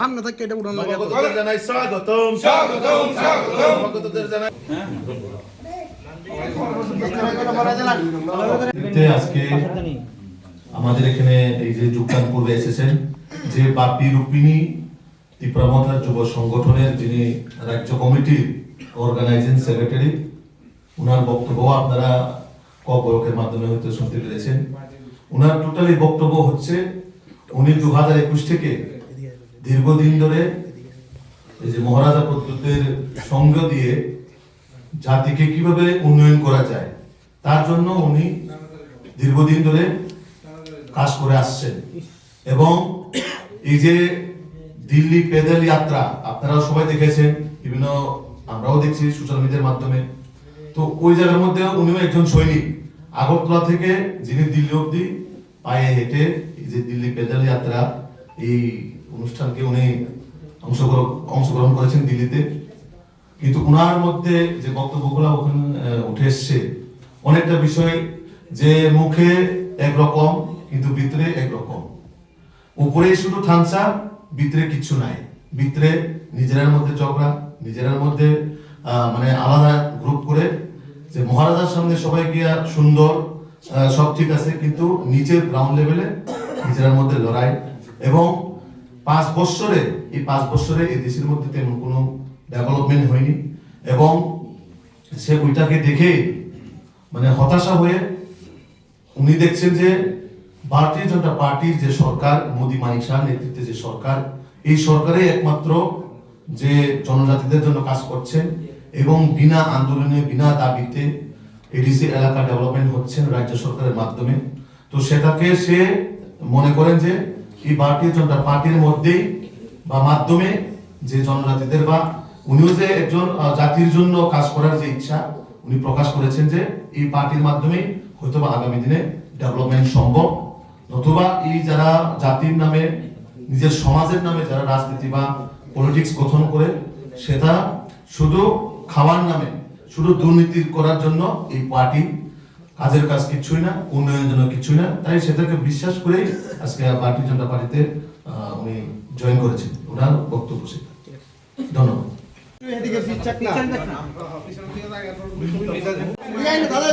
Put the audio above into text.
সামনে থেকে এটা উঠান লাগে। জানাই স্বাগতম স্বাগতম স্বাগতম। জানাই আজকে আমাদের এখানে এই যে যোগদান করবে এসেছেন যে বাপি রূপিণী ত্রিপুরামন্ত্রা যুব সংগঠনের যিনি রাজ্য কমিটির অর্গানাইজিং সেক্রেটারি ওনার বক্তব্য আপনারা ক বয়কের মাধ্যমে হয়তো শুনতে পেরেছেন। ওনার টোটালি বক্তব্য হচ্ছে উনি দু হাজার একুশ থেকে দীর্ঘদিন ধরে এই যে মহারাজা প্রদ্যুতের সঙ্গ দিয়ে জাতিকে কীভাবে উন্নয়ন করা যায়, তার জন্য উনি দীর্ঘদিন ধরে কাজ করে আসছেন। এবং এই যে দিল্লি পেদল যাত্রা, আপনারাও সবাই দেখেছেন, বিভিন্ন আমরাও দেখছি সোশ্যাল মিডিয়ার মাধ্যমে। তো ওই জায়গার মধ্যে উনিও একজন সৈনিক। আগরতলা থেকে যিনি দিল্লি অব্দি পায়ে হেঁটে এই যে দিল্লি পেদল যাত্রা, এই অনুষ্ঠানকে উনি অংশগ্রহণ অংশগ্রহণ করেছেন দিল্লিতে। কিন্তু ওনার মধ্যে যে বক্তব্যগুলো ওখানে উঠে এসছে, অনেকটা বিষয় যে মুখে একরকম, কিন্তু ভিতরে একরকম। উপরে শুধু থামসা ভিতরে কিছু নাই। ভিতরে নিজেরার মধ্যে ঝগড়া নিজেরার মধ্যে মানে আলাদা গ্রুপ করে যে মহারাজার সামনে সবাই গিয়া সুন্দর সব ঠিক আছে, কিন্তু নিচের গ্রাউন্ড লেভেলে নিজেরার মধ্যে লড়াই। এবং পাঁচ বছরে এই পাঁচ বছরে এই দেশের মধ্যে তেমন কোনো ডেভেলপমেন্ট হয়নি এবং সে ওইটাকে দেখে মানে হতাশা হয়ে উনি দেখছেন যে ভারতীয় জনতা পার্টির যে সরকার, মোদি মানিক শাহ নেতৃত্বে যে সরকার, এই সরকারে একমাত্র যে জনজাতিদের জন্য কাজ করছেন এবং বিনা আন্দোলনে, বিনা দাবিতে এডিসি এলাকা ডেভেলপমেন্ট হচ্ছেন রাজ্য সরকারের মাধ্যমে। তো সেটাকে সে মনে করেন যে এই ভারতীয় জনতা পার্টির মধ্যেই বা মাধ্যমে যে জনজাতিদের বা উনিও যে একজন জাতির জন্য কাজ করার যে ইচ্ছা, উনি প্রকাশ করেছেন যে এই পার্টির মাধ্যমে হয়তো বা আগামী দিনে ডেভেলপমেন্ট সম্ভব। নতুবা এই যারা জাতির নামে, নিজের সমাজের নামে যারা রাজনীতি বা পলিটিক্স গঠন করে, সেটা শুধু খাওয়ার নামে, শুধু দুর্নীতি করার জন্য এই পার্টি কাজের কাজ কিছুই না উন্নয়নের জন্য কিছুই না। তাই সেটাকে বিশ্বাস করেই আজকে ভারতীয় জনতা পার্টিতে আহ, উনি জয়েন করেছেন। ওনার বক্তব্য সেটা। ধন্যবাদ। এদিকে পিচ্ছাক না। দাদা